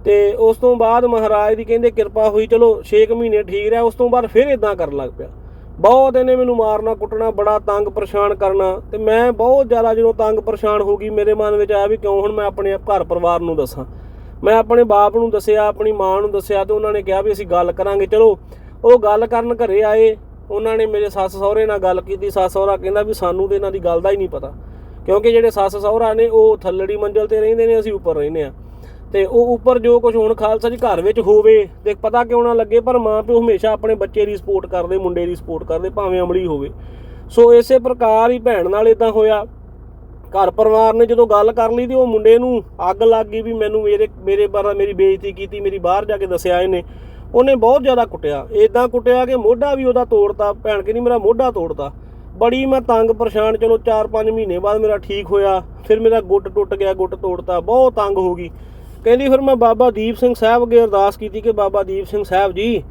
ਤੇ ਉਸ ਤੋਂ ਬਾਅਦ ਮਹਾਰਾਜ ਦੀ ਕਹਿੰਦੇ ਕਿਰਪਾ ਹੋਈ, ਚਲੋ 6 ਮਹੀਨੇ ਠੀਕ ਰਿਹਾ। ਉਸ ਤੋਂ ਬਾਅਦ ਫਿਰ ਇਦਾਂ ਕਰਨ ਲੱਗ ਪਿਆ। ਬਹੁਤ ਇਹਨੇ ਮੈਨੂੰ ਮਾਰਨਾ, ਕੁੱਟਣਾ, ਬੜਾ ਤੰਗ ਪਰੇਸ਼ਾਨ ਕਰਨਾ ਤੇ ਮੈਂ ਬਹੁਤ ਜ਼ਿਆਦਾ ਜਦੋਂ ਤੰਗ ਪਰੇਸ਼ਾਨ ਹੋ ਗਈ, ਮੇਰੇ ਮਨ ਵਿੱਚ ਆਇਆ ਵੀ ਕਿਉਂ ਹੁਣ ਮੈਂ ਆਪਣੇ ਘਰ ਪਰਿਵਾਰ ਨੂੰ ਦੱਸਾਂ। ਮੈਂ ਆਪਣੇ ਬਾਪ ਨੂੰ ਦੱਸਿਆ, ਆਪਣੀ ਮਾਂ ਨੂੰ ਦੱਸਿਆ ਤੇ ਉਹਨਾਂ ਨੇ ਕਿਹਾ ਵੀ ਅਸੀਂ ਗੱਲ ਕਰਾਂਗੇ। ਚਲੋ, ਉਹ ਗੱਲ ਕਰਨ ਘਰੇ ਆਏ, ਉਹਨਾਂ ਨੇ ਮੇਰੇ ਸੱਸ ਸਹੁਰੇ ਨਾਲ ਗੱਲ ਕੀਤੀ। ਸੱਸ ਸਹੁਰਾ ਕਹਿੰਦਾ ਵੀ ਸਾਨੂੰ ਤੇ ਇਹਨਾਂ ਦੀ ਗੱਲ ਦਾ ਹੀ ਨਹੀਂ ਪਤਾ, ਕਿਉਂਕਿ ਜਿਹੜੇ ਸੱਸ ਸਹੁਰਾ ਨੇ ਉਹ ਥੱਲੜੀ ਮੰਜ਼ਲ ਤੇ ਰਹਿੰਦੇ ਨੇ, ਅਸੀਂ ਉੱਪਰ ਰਹਿੰਦੇ ਆ ਤੇ ਉਹ ਉੱਪਰ ਜੋ ਕੁਝ ਹੁਣ ਖਾਲਸਾ ਜੀ ਘਰ ਵਿੱਚ ਹੋਵੇ ਤੇ ਪਤਾ ਕਿਉਂ ਨਾ ਲੱਗੇ, ਪਰ ਮਾਂ ਪਿਓ ਹਮੇਸ਼ਾ ਆਪਣੇ ਬੱਚੇ ਦੀ ਸਪੋਰਟ ਕਰਦੇ, ਮੁੰਡੇ ਦੀ ਸਪੋਰਟ ਕਰਦੇ, ਭਾਵੇਂ ਅਮਲੀ ਹੋਵੇ। ਸੋ ਇਸੇ ਪ੍ਰਕਾਰ ਹੀ ਭੈਣ ਨਾਲ ਇਦਾਂ ਹੋਇਆ। ਘਰ ਪਰਿਵਾਰ ਨੇ ਜਦੋਂ ਗੱਲ ਕਰ ਲਈ ਤੇ ਉਹ ਮੁੰਡੇ ਨੂੰ ਅੱਗ ਲੱਗ ਗਈ ਵੀ ਮੈਨੂੰ ਮੇਰੇ ਮੇਰੇ ਬਾਰੇ ਮੇਰੀ ਬੇਇੱਜ਼ਤੀ ਕੀਤੀ, ਮੇਰੀ ਬਾਹਰ ਜਾ ਕੇ ਦੱਸਿਆ ਇਹਨੇ। ਉਹਨੇ ਬਹੁਤ ਜ਼ਿਆਦਾ ਕੁੱਟਿਆ। ਇਦਾਂ ਕੁੱਟਿਆ ਕਿ ਮੋਢਾ ਵੀ ਉਹਦਾ ਤੋੜਤਾ। ਭੈਣ ਕਹਿੰਦੀ, ਮੇਰਾ ਮੋਢਾ ਤੋੜਤਾ। ਬੜੀ ਮੈਂ ਤੰਗ ਪਰੇਸ਼ਾਨ, ਚਲੋ 4-5 ਮਹੀਨੇ ਬਾਅਦ ਮੇਰਾ ਠੀਕ ਹੋਇਆ। ਫਿਰ ਮੇਰਾ ਗੁੱਟ ਟੁੱਟ ਗਿਆ, ਗੁੱਟ ਤੋੜਤਾ। ਬਹੁਤ ਤੰਗ ਹੋ ਗਈ। ਕਹਿੰਦੀ ਫਿਰ ਮੈਂ ਬਾਬਾ ਦੀਪ ਸਿੰਘ ਸਾਹਿਬ ਅੱਗੇ ਅਰਦਾਸ ਕੀਤੀ ਕਿ ਬਾਬਾ ਦੀਪ ਸਿੰਘ ਸਾਹਿਬ ਜੀ,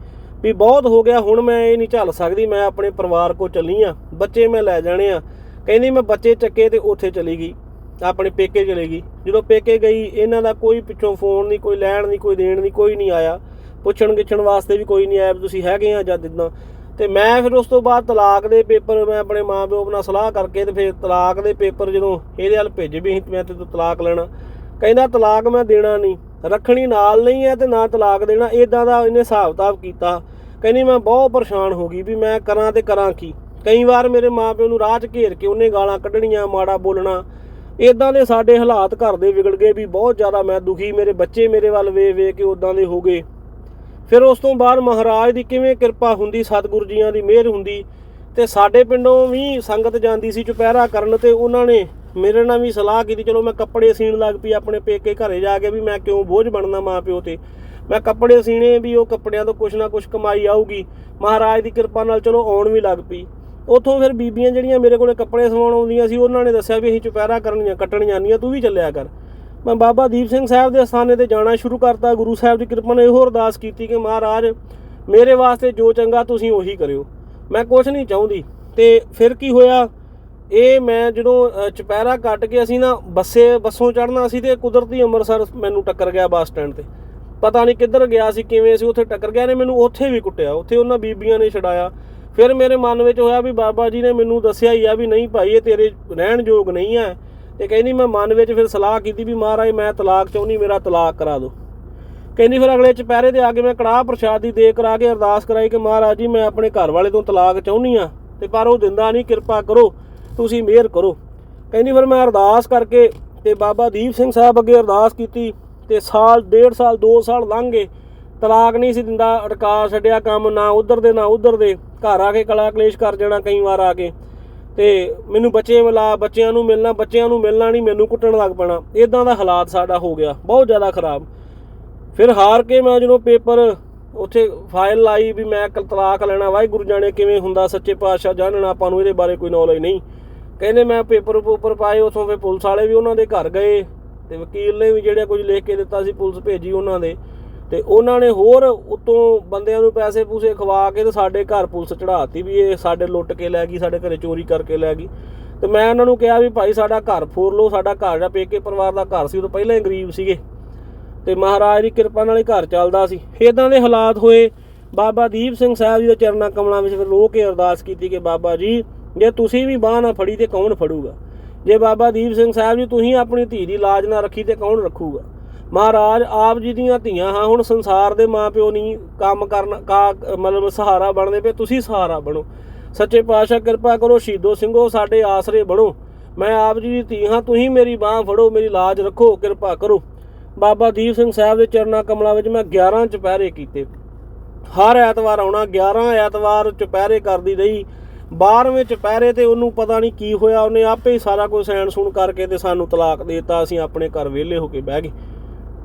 ਵੀ ਬਹੁਤ ਹੋ ਗਿਆ, ਹੁਣ ਮੈਂ ਇਹ ਨਹੀਂ ਝੱਲ ਸਕਦੀ, ਮੈਂ ਆਪਣੇ ਪਰਿਵਾਰ ਕੋ ਚੱਲੀ ਆ, ਬੱਚੇ ਮੈਂ ਲੈ ਜਾਣੇ ਆ। ਕਹਿੰਦੀ ਮੈਂ ਬੱਚੇ ਚੱਕੇ ਤੇ ਉੱਥੇ ਚਲੀ ਗਈ, ਆਪਣੇ ਪੇਕੇ ਚਲੇ ਗਈ। ਜਦੋਂ ਪੇਕੇ ਗਈ, ਇਹਨਾਂ ਦਾ ਕੋਈ ਪਿੱਛੋਂ ਫੋਨ ਨਹੀਂ, ਕੋਈ ਲੈਣ ਨਹੀਂ, ਕੋਈ ਦੇਣ ਨਹੀਂ, ਕੋਈ ਨਹੀਂ ਆਇਆ। ਪੁੱਛਣ ਗਿੱਛਣ ਵਾਸਤੇ ਵੀ ਕੋਈ ਨਹੀਂ ਆਇਆ ਵੀ ਤੁਸੀਂ ਹੈਗੇ ਆ ਜਾਂ ਦਿਦਾਂ ਤੇ ਮੈਂ ਫਿਰ ਉਸ ਤੋਂ ਬਾਅਦ ਤਲਾਕ ਦੇ ਪੇਪਰ ਮੈਂ ਆਪਣੇ ਮਾਂ-ਪਿਓ ਨਾਲ ਸਲਾਹ ਕਰਕੇ ਤੇ ਫਿਰ ਤਲਾਕ ਦੇ ਪੇਪਰ ਜਦੋਂ ਇਹਦੇ ਵੱਲ ਭੇਜੇ ਵੀ ਅਸੀਂ ਮੈਂ ਤੇ ਤਲਾਕ ਲੈਣਾ। ਕਹਿੰਦਾ ਤਲਾਕ ਮੈਂ ਦੇਣਾ ਨਹੀਂ, ਰੱਖਣੀ ਨਾਲ ਨਹੀਂ ਹੈ ਤੇ ਨਾ ਤਲਾਕ ਦੇਣਾ ਇਦਾਂ ਦਾ ਇਹਨੇ ਹਿਸਾਬ-ਕਿਤਾਬ ਕੀਤਾ। ਕਹਿੰਦੀ ਮੈਂ ਬਹੁਤ ਪਰੇਸ਼ਾਨ ਹੋ ਗਈ ਵੀ ਮੈਂ ਕਰਾਂ ਤੇ ਕਰਾਂ ਕੀ? ਕਈ ਵਾਰ ਮੇਰੇ ਮਾਪਿਓ ਨੂੰ ਰਾਹ 'ਚ ਘੇਰ ਕੇ ਉਹਨੇ ਗਾਲਾਂ ਕੱਢਣੀਆਂ, ਮਾੜਾ ਬੋਲਣਾ। ਇਦਾਂ ਦੇ ਸਾਡੇ ਹਾਲਾਤ ਘਰ ਦੇ ਵਿਗੜ ਗਏ ਵੀ ਬਹੁਤ ਜ਼ਿਆਦਾ ਮੈਂ ਦੁਖੀ, ਮੇਰੇ ਬੱਚੇ ਮੇਰੇ ਵੱਲ ਵੇ ਵੇ ਕੇ ਉਦਾਂ ਦੇ ਹੋ ਗਏ। ਫਿਰ ਉਸ ਤੋਂ ਬਾਅਦ ਮਹਾਰਾਜ ਦੀ ਕਿਵੇਂ ਕਿਰਪਾ ਹੁੰਦੀ, ਸਤਿਗੁਰੂ ਜੀਆਂ ਦੀ ਮਿਹਰ ਹੁੰਦੀ ਤੇ ਸਾਡੇ ਪਿੰਡੋਂ ਵੀ ਸੰਗਤ ਜਾਂਦੀ ਸੀ ਚੁਪਹਿਰਾ ਕਰਨ ਤੇ ਉਹਨਾਂ ਨੇ ਮੇਰੇ ਨਾਲ ਵੀ ਸਲਾਹ ਕੀਤੀ, ਚਲੋ ਮੈਂ ਕੱਪੜੇ ਸੀਣ ਲੱਗ ਪਈ ਆਪਣੇ ਪੇਕੇ ਘਰੇ ਜਾ ਕੇ ਵੀ ਮੈਂ ਕਿਉਂ ਬੋਝ ਬਣਨਾ ਮਾਂ ਪਿਓ ਤੇ। ਮੈਂ ਕੱਪੜੇ ਸੀਣੇ ਵੀ ਉਹ ਕੱਪੜਿਆਂ ਤੋਂ ਕੁਛ ਨਾ ਕੁਛ ਕਮਾਈ ਆਊਗੀ। ਮਹਾਰਾਜ ਦੀ ਕਿਰਪਾ ਨਾਲ ਚਲੋ ਆਉਣ ਵੀ ਲੱਗ ਪਈ। ਉਥੋਂ ਫਿਰ ਬੀਬੀਆਂ ਜਿਹੜੀਆਂ ਮੇਰੇ ਕੋਲੇ ਕੱਪੜੇ ਸਵਾਉਣ ਆਉਂਦੀਆਂ ਸੀ, ਉਹਨਾਂ ਨੇ ਦੱਸਿਆ ਵੀ ਅਸੀਂ ਚੁਪਹਿਰਾ ਕਰਨੀਆਂ ਕੱਟਣ ਜਾਂਦੀਆਂ ਤੂੰ ਵੀ ਚੱਲਿਆ ਕਰ। ਮੈਂ ਬਾਬਾ ਦੀਪ ਸਿੰਘ ਸਾਹਿਬ ਦੇ ਅਸਥਾਨੇ ਤੇ ਜਾਣਾ ਸ਼ੁਰੂ ਕਰਤਾ, ਗੁਰੂ ਸਾਹਿਬ ਦੀ ਕਿਰਪਾ ਨਾਲ ਇਹੋ ਅਰਦਾਸ ਕੀਤੀ ਕਿ ਮਹਾਰਾਜ, ਮੇਰੇ ਵਾਸਤੇ ਜੋ ਚੰਗਾ ਤੁਸੀਂ ਉਹੀ ਕਰਿਓ। ਮੈਂ ਕੁਝ ਨਹੀਂ ਚਾਹੁੰਦੀ। ਤੇ ਫਿਰ ਕੀ ਹੋਇਆ? ਇਹ ਮੈਂ ਜਦੋਂ ਅ, ਚੁਪਹਿਰਾ ਕੱਟ ਕੇ ਅਸੀਂ ਨਾ ਬੱਸੇ ਬੱਸੋਂ ਚੜਨਾ ਸੀ ਤੇ ਕੁਦਰਤੀ ਅੰਮ੍ਰਿਤਸਰ ਮੈਨੂੰ ਟੱਕਰ ਗਿਆ ਬੱਸ ਸਟੈਂਡ ਤੇ। ਪਤਾ ਨਹੀਂ ਕਿੱਧਰ ਗਿਆ ਸੀ ਕਿਵੇਂ ਸੀ ਉੱਥੇ ਟੱਕਰ ਗਿਆ ਨੇ ਮੈਨੂੰ ਉੱਥੇ ਵੀ ਕੁੱਟਿਆ। ਉੱਥੇ ਉਹਨਾਂ ਬੀਬੀਆਂ ਨੇ ਛਡਾਇਆ। ਫਿਰ ਮੇਰੇ ਮਨ ਵਿੱਚ ਹੋਇਆ ਵੀ ਬਾਬਾ ਜੀ ਨੇ ਮੈਨੂੰ ਦੱਸਿਆ ਹੀ ਆ ਵੀ ਨਹੀਂ ਭਾਈ ਇਹ ਤੇਰੇ ਰਹਿਣ ਯੋਗ ਨਹੀਂ ਹੈ ਤੇ ਕਹਿੰਦੀ ਮੈਂ ਮਨ ਵਿੱਚ ਫਿਰ ਸਲਾਹ ਕੀਤੀ ਵੀ ਮਹਾਰਾਜ ਮੈਂ ਤਲਾਕ ਚਾਹੁੰਦੀ ਮੇਰਾ ਤਲਾਕ ਕਰਾ ਦਿਓ। ਕਹਿੰਦੀ ਫਿਰ ਅਗਲੇ ਚੁਪਹਿਰੇ 'ਤੇ ਆ ਕੇ ਮੈਂ ਕੜਾਹ ਪ੍ਰਸ਼ਾਦ ਦੀ ਦੇ ਕਰਾ ਕੇ ਅਰਦਾਸ ਕਰਾਈ ਕਿ ਮਹਾਰਾਜ ਜੀ ਮੈਂ ਆਪਣੇ ਘਰ ਵਾਲੇ ਤੋਂ ਤਲਾਕ ਚਾਹੁੰਦੀ ਆ। ਤੇ ਪਰ ਉਹ ਦਿੰਦਾ ਨਹੀਂ ਕਿਰਪਾ ਕਰੋ। ਤੁਸੀਂ ਮਿਹਰ ਕਰੋ। ਕਹਿੰਦੀ, ਫਿਰ ਮੈਂ ਅਰਦਾਸ ਕਰਕੇ ਤੇ ਬਾਬਾ ਦੀਪ ਸਿੰਘ ਸਾਹਿਬ ਅੱਗੇ ਅਰਦਾਸ ਕੀਤੀ ਤੇ ਸਾਲ, ਡੇਢ ਸਾਲ 2 ਸਾਲ ਲੰਘ ਗਏ। ਤਲਾਕ ਨਹੀਂ ਸੀ ਦਿੰਦਾ, ਅਟਕਾ ਛੱਡਿਆ ਕੰਮ, ਨਾ ਉਧਰ ਦੇ, ਨਾ ਉਧਰ ਦੇ। ਘਰ ਆ ਕੇ ਕਲਾ ਕਲੇਸ਼ ਕਰ ਜਾਣਾ ਕਈ ਵਾਰ ਆ ਕੇ। ਤੇ ਮੈਨੂੰ ਬੱਚੇ ਮਿਲਾ, ਬੱਚਿਆਂ ਨੂੰ ਮਿਲਣਾ, ਬੱਚਿਆਂ ਨੂੰ ਮਿਲਣਾ ਨਹੀਂ, ਮੈਨੂੰ ਕੁੱਟਣ ਲੱਗ ਪੈਣਾ। ਇਦਾਂ ਦਾ ਹਾਲਾਤ ਸਾਡਾ ਹੋ ਗਿਆ, ਬਹੁਤ ਜ਼ਿਆਦਾ ਖਰਾਬ। ਫਿਰ ਹਾਰ ਕੇ ਮੈਂ ਜਦੋਂ ਪੇਪਰ ਉੱਥੇ ਫਾਈਲ ਲਾਈ ਵੀ ਮੈਂ ਤਲਾਕ ਲੈਣਾ, ਵਾਹਿਗੁਰੂ ਜਾਣੇ ਕਿਵੇਂ ਹੁੰਦਾ, ਸੱਚੇ ਪਾਤਸ਼ਾਹ ਜਾਣਨ ਆਪਾਂ ਨੂੰ, ਇਹਦੇ ਬਾਰੇ ਕੋਈ ਨੌਲੇਜ ਨਹੀਂ। ਕਹਿੰਦੇ ਮੈਂ ਪੇਪਰ ਪੂਪਰ ਪਾਏ, ਉਥੋਂ ਫਿਰ ਪੁਲਿਸ ਵਾਲੇ ਵੀ ਉਹਨਾਂ ਦੇ ਘਰ ਗਏ ਤੇ ਵਕੀਲ ਨੇ ਵੀ ਜਿਹੜਾ ਕੁਝ ਲਿਖ ਕੇ ਦਿੱਤਾ ਸੀ, ਪੁਲਿਸ ਭੇਜੀ ਉਹਨਾਂ ਦੇ। ਤੇ ਉਹਨਾਂ ਨੇ ਹੋਰ ਉਤੋਂ ਬੰਦਿਆਂ ਨੂੰ ਪੈਸੇ ਪੂਸੇ ਖਵਾ ਕੇ ਤੇ ਸਾਡੇ ਘਰ ਪੁਲਿਸ ਚੜਾਤੀ ਵੀ ਇਹ ਸਾਡੇ ਲੁੱਟ ਕੇ ਲੈ ਗਈ, ਸਾਡੇ ਘਰੇ ਚੋਰੀ ਕਰਕੇ ਲੈ ਗਈ। ਤੇ ਮੈਂ ਉਹਨਾਂ ਨੂੰ ਕਿਹਾ ਵੀ ਭਾਈ ਸਾਡਾ ਘਰ ਫੋਰ ਲਓ, ਸਾਡਾ ਘਰ ਜਿਹੜਾ ਪੇਕੇ ਪਰਿਵਾਰ ਦਾ ਘਰ ਸੀ, ਉਹ ਤੋਂ ਪਹਿਲਾਂ ਹੀ ਗਰੀਬ ਸੀਗੇ। ਤੇ ਮਹਾਰਾਜ ਦੀ ਕਿਰਪਾ ਨਾਲ ਹੀ ਘਰ ਚੱਲਦਾ ਸੀ। ਇਦਾਂ ਦੇ ਹਾਲਾਤ ਹੋਏ, ਬਾਬਾ ਦੀਪ ਸਿੰਘ ਸਾਹਿਬ ਜੀ ਦੇ ਚਰਨਾਂ ਕਮਲਾਂ ਵਿੱਚ ਫਿਰ ਰੋ ਕੇ ਅਰਦਾਸ ਕੀਤੀ ਕਿ ਬਾਬਾ ਜੀ ਜੇ ਤੁਸੀਂ ਵੀ ਬਾਹ ਨਾ ਫੜੀ ਤੇ ਕੌਣ ਫੜੂਗਾ? ਜੇ ਬਾਬਾ ਦੀਪ ਸਿੰਘ ਸਾਹਿਬ ਜੀ ਤੁਸੀਂ ਆਪਣੀ ਧੀ ਦੀ ਲਾਜ ਨਾ ਰੱਖੀ ਤੇ ਕੌਣ ਰੱਖੂਗਾ? ਮਹਾਰਾਜ ਆਪ ਜੀ ਦੀਆਂ ਧੀਆਂ ਹਾਂ, ਹੁਣ ਸੰਸਾਰ ਦੇ ਮਾਪਿਓ ਨਹੀਂ ਕੰਮ ਕਰਨ ਕਾ ਮਤਲਬ ਸਹਾਰਾ ਬਣਦੇ ਪਏ, ਤੁਸੀਂ ਸਹਾਰਾ ਬਣੋ। ਸੱਚੇ ਪਾਤਸ਼ਾਹ ਕਿਰਪਾ ਕਰੋ, ਸ਼ਹੀਦੋ ਸਿੰਘੋ, ਸਾਡੇ ਆਸਰੇ ਬਣੋ। ਮੈਂ ਆਪ ਜੀ ਦੀ ਧੀ ਹਾਂ, ਤੁਸੀਂ ਮੇਰੀ ਬਾਹ ਫੜੋ, ਮੇਰੀ ਲਾਜ ਰੱਖੋ, ਕਿਰਪਾ ਕਰੋ। ਬਾਬਾ ਦੀਪ ਸਿੰਘ ਸਾਹਿਬ ਦੇ ਚਰਨਾਂ ਕਮਲਾਂ ਵਿੱਚ ਮੈਂ 11 ਚੁਪਹਿਰੇ ਕੀਤੇ। ਹਰ ਐਤਵਾਰ ਆਉਣਾ 11 ਐਤਵਾਰ ਚੁਪਹਿਰੇ ਕਰਦੀ ਰਹੀ। 12ਵੇਂ ਚੁਪਹਿਰੇ ਤੇ ਉਹਨੂੰ ਪਤਾ ਨਹੀਂ ਕੀ ਹੋਇਆ, ਉਹਨੇ ਆਪੇ ਹੀ ਸਾਰਾ ਕੁਝ ਸੈਣ ਸੁਣ ਕਰਕੇ ਤੇ ਸਾਨੂੰ ਤਲਾਕ ਦੇ ਦਿੱਤਾ, ਅਸੀਂ ਆਪਣੇ ਘਰ ਵਿਹਲੇ ਹੋ ਕੇ ਬਹਿ ਗਏ।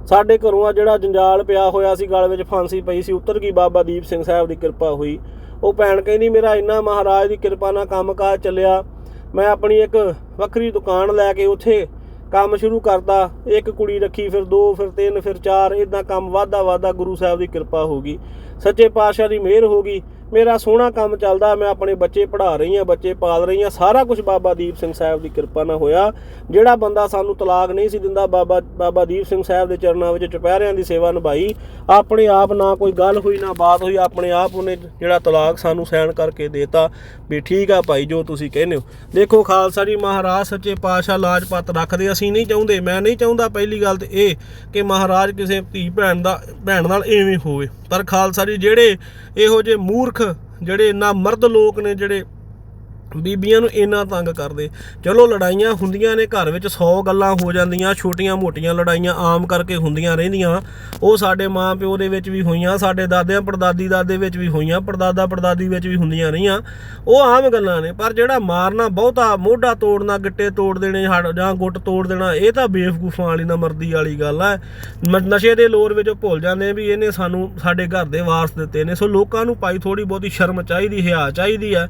ਸਾਡੇ ਘਰੋਂ ਆ ਜਿਹੜਾ ਜੰਜਾਲ ਪਿਆ ਹੋਇਆ ਸੀ, ਗਲ ਵਿੱਚ ਫਾਂਸੀ ਪਈ ਸੀ, ਉੱਤਰ ਗਈ ਬਾਬਾ ਦੀਪ ਸਿੰਘ ਸਾਹਿਬ ਦੀ ਕਿਰਪਾ ਹੋਈ। ਉਹ ਭੈਣ ਕਹਿੰਦੀ, ਮੇਰਾ ਇੰਨਾ ਮਹਾਰਾਜ ਦੀ ਕਿਰਪਾ ਨਾਲ ਕੰਮਕਾਜ ਚੱਲਿਆ। ਮੈਂ ਆਪਣੀ ਇੱਕ ਵੱਖਰੀ ਦੁਕਾਨ ਲੈ ਕੇ ਉੱਥੇ ਕੰਮ ਸ਼ੁਰੂ ਕਰਤਾ। ਇੱਕ ਕੁੜੀ ਰੱਖੀ, ਫਿਰ ਦੋ, ਫਿਰ ਤਿੰਨ, ਫਿਰ ਚਾਰ ਇਦਾਂ ਕੰਮ ਵਾਧਾ ਵਾਧਾ ਗੁਰੂ ਸਾਹਿਬ ਦੀ ਕਿਰਪਾ ਹੋ ਗਈ। ਸੱਚੇ ਪਾਤਸ਼ਾਹ ਦੀ ਮਿਹਰ ਹੋ ਗਈ। ਮੇਰਾ ਸੋਹਣਾ ਕੰਮ ਚੱਲਦਾ, ਮੈਂ ਆਪਣੇ ਬੱਚੇ ਪੜ੍ਹਾ ਰਹੀ ਹਾਂ, ਬੱਚੇ ਪਾਲ ਰਹੀ ਹਾਂ, ਸਾਰਾ ਕੁਝ ਬਾਬਾ ਦੀਪ ਸਿੰਘ ਸਾਹਿਬ ਦੀ ਕਿਰਪਾ ਨਾਲ ਹੋਇਆ। ਜਿਹੜਾ ਬੰਦਾ ਸਾਨੂੰ ਤਲਾਕ ਨਹੀਂ ਸੀ ਦਿੰਦਾ, ਬਾਬਾ ਬਾਬਾ ਦੀਪ ਸਿੰਘ ਸਾਹਿਬ ਦੇ ਚਰਨਾਂ ਵਿੱਚ ਚੁਪਹਿਰਿਆਂ ਦੀ ਸੇਵਾ ਨਿਭਾਈ। ਆਪਣੇ ਆਪ ਨਾ ਕੋਈ ਗੱਲ ਹੋਈ, ਨਾ ਬਾਤ ਹੋਈ, ਆਪਣੇ ਆਪ ਉਹਨੇ ਜਿਹੜਾ ਤਲਾਕ ਸਾਨੂੰ ਸਾਈਨ ਕਰਕੇ ਦੇਤਾ ਵੀ ਠੀਕ ਆ ਭਾਈ, ਜੋ ਤੁਸੀਂ ਕਹਿੰਦੇ ਹੋ। ਦੇਖੋ ਖਾਲਸਾ ਜੀ, ਮਹਾਰਾਜ ਸੱਚੇ ਪਾਤਸ਼ਾਹ ਲਾਜਪਤ ਰੱਖਦੇ, ਅਸੀਂ ਨਹੀਂ ਚਾਹੁੰਦੇ, ਮੈਂ ਨਹੀਂ ਚਾਹੁੰਦਾ ਪਹਿਲੀ ਗੱਲ ਤੇ ਇਹ ਕਿ ਮਹਾਰਾਜ ਕਿਸੇ ਧੀ ਭੈਣ ਦਾ, ਭੈਣ ਨਾਲ ਐਵੇਂ ਹੋਵੇ। ਪਰ ਖਾਲਸਾ ਜੀ, ਜਿਹੜੇ ਇਹੋ ਜਿਹੇ ਮੂਰਖ ਜਿਹੜੇ ਇੰਨਾ ਮਰਦ ਲੋਕ ਨੇ ਜਿਹੜੇ ਬੀਬੀਆਂ ਨੂੰ ਇੰਨਾ ਤੰਗ ਕਰਦੇ। ਚਲੋ ਲੜਾਈਆਂ ਹੁੰਦੀਆਂ ਨੇ, ਘਰ ਵਿੱਚ 100 ਗੱਲਾਂ ਹੋ ਜਾਂਦੀਆਂ, ਛੋਟੀਆਂ ਮੋਟੀਆਂ ਲੜਾਈਆਂ ਆਮ ਕਰਕੇ ਹੁੰਦੀਆਂ ਰਹਿੰਦੀਆਂ। ਉਹ ਸਾਡੇ ਮਾਂ ਪਿਓ ਦੇ ਵਿੱਚ ਵੀ ਹੋਈਆਂ, ਸਾਡੇ ਦਾਦਿਆਂ ਪੜਦਾਦੀ ਦਾਦੇ ਵਿੱਚ ਵੀ ਹੋਈਆਂ, ਪੜਦਾਦਾ ਪੜਦਾਦੀ ਵਿੱਚ ਵੀ ਹੁੰਦੀਆਂ ਰਹੀਆਂ। ਉਹ ਆਮ ਗੱਲਾਂ ਨੇ, ਪਰ ਜਿਹੜਾ ਮਾਰਨਾ ਬਹੁਤਾ, ਮੋਢਾ ਤੋੜਨਾ, ਗਿੱਟੇ ਤੋੜ ਦੇਣੇ, ਹੱਡ- ਜਾਂ ਗੁੱਟ ਤੋੜ ਦੇਣਾ, ਇਹ ਤਾਂ ਬੇਵਕੂਫਾਂ ਵਾਲੀ ਨਾ ਮਰਦੀ ਵਾਲੀ ਗੱਲ ਹੈ। ਮ- ਨਸ਼ੇ ਦੇ ਲੋਰ ਵਿੱਚ ਉਹ ਭੁੱਲ ਜਾਂਦੇ ਵੀ ਇਹਨੇ ਸਾਨੂੰ, ਸਾਡੇ ਘਰ ਦੇ ਵਾਰਸ ਦਿੱਤੇ ਨੇ। ਸੋ ਲੋਕਾਂ ਨੂੰ ਪਾਈ ਥੋੜੀ ਬਹੁਤੀ ਸ਼ਰਮ ਚਾਹੀਦੀ, ਹਿਆ ਚਾਹੀਦੀ ਹੈ।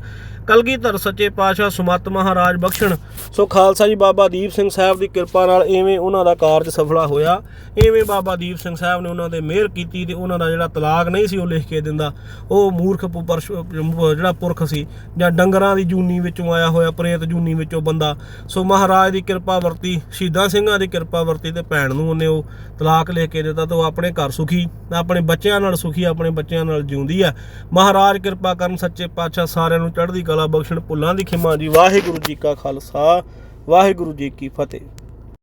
ਕਲਗੀਧਰ ਸੱਚੇ ਪਾਤਸ਼ਾਹ ਸੁਮਤ ਮਹਾਰਾਜ ਬਖਸ਼ਣ। ਸੋ ਖਾਲਸਾ ਜੀ, ਬਾਬਾ ਦੀਪ ਸਿੰਘ ਸਾਹਿਬ ਦੀ ਕਿਰਪਾ ਨਾਲ ਐਵੇਂ ਉਹਨਾਂ ਦਾ ਕਾਰਜ ਸਫਲਾ ਹੋਇਆ। ਐਵੇਂ ਬਾਬਾ ਦੀਪ ਸਿੰਘ ਸਾਹਿਬ ਨੇ ਉਹਨਾਂ ਦੇ ਮਿਹਰ ਕੀਤੀ ਤੇ ਉਹਨਾਂ ਦਾ ਜਿਹੜਾ ਤਲਾਕ ਨਹੀਂ ਸੀ ਉਹ ਲਿਖ ਕੇ ਦਿੰਦਾ, ਉਹ ਮੂਰਖ ਪਰਸ਼- ਜਿਹੜਾ ਪੁਰਖ ਸੀ ਜਾਂ ਡੰਗਰਾਂ ਦੀ ਜੂਨੀ ਵਿੱਚੋਂ ਆਇਆ ਹੋਇਆ, ਪ੍ਰੇਤ ਜੂਨੀ ਵਿੱਚੋਂ ਬੰਦਾ। ਸੋ ਮਹਾਰਾਜ ਦੀ ਕਿਰਪਾ ਵਰਤੀ, ਸ਼ਹੀਦਾਂ ਸਿੰਘਾਂ ਦੀ ਕਿਰਪਾ ਵਰਤੀ ਤੇ ਭੈਣ ਨੂੰ ਉਹਨੇ ਉਹ ਤਲਾਕ ਲਿਖ ਕੇ ਦਿੱਤਾ ਤੇ ਉਹ ਆਪਣੇ ਘਰ ਸੁਖੀ, ਆਪਣੇ ਬੱਚਿਆਂ ਨਾਲ ਸੁਖੀ, ਆਪਣੇ ਬੱਚਿਆਂ ਨਾਲ ਜਿਉਂਦੀ ਆ ਮਹਾਰਾਜ ਕਿਰਪਾ ਕਰਨ ਸੱਚੇ ਪਾਤਸ਼ਾਹ ਸਾਰਿਆਂ ਨੂੰ ਚੜ੍ਹਦੀ ਕਲਾ ਬਖਸ਼ਣ ਭੁੱਲਾਂ ਦੀ ਖਿਮਾ ਜੀ। ਵਾਹਿਗੁਰੂ ਜੀ ਕਾ ਖਾਲਸਾ ਵਾਹਿਗੁਰੂ ਜੀ ਕੀ ਫਤਿਹ।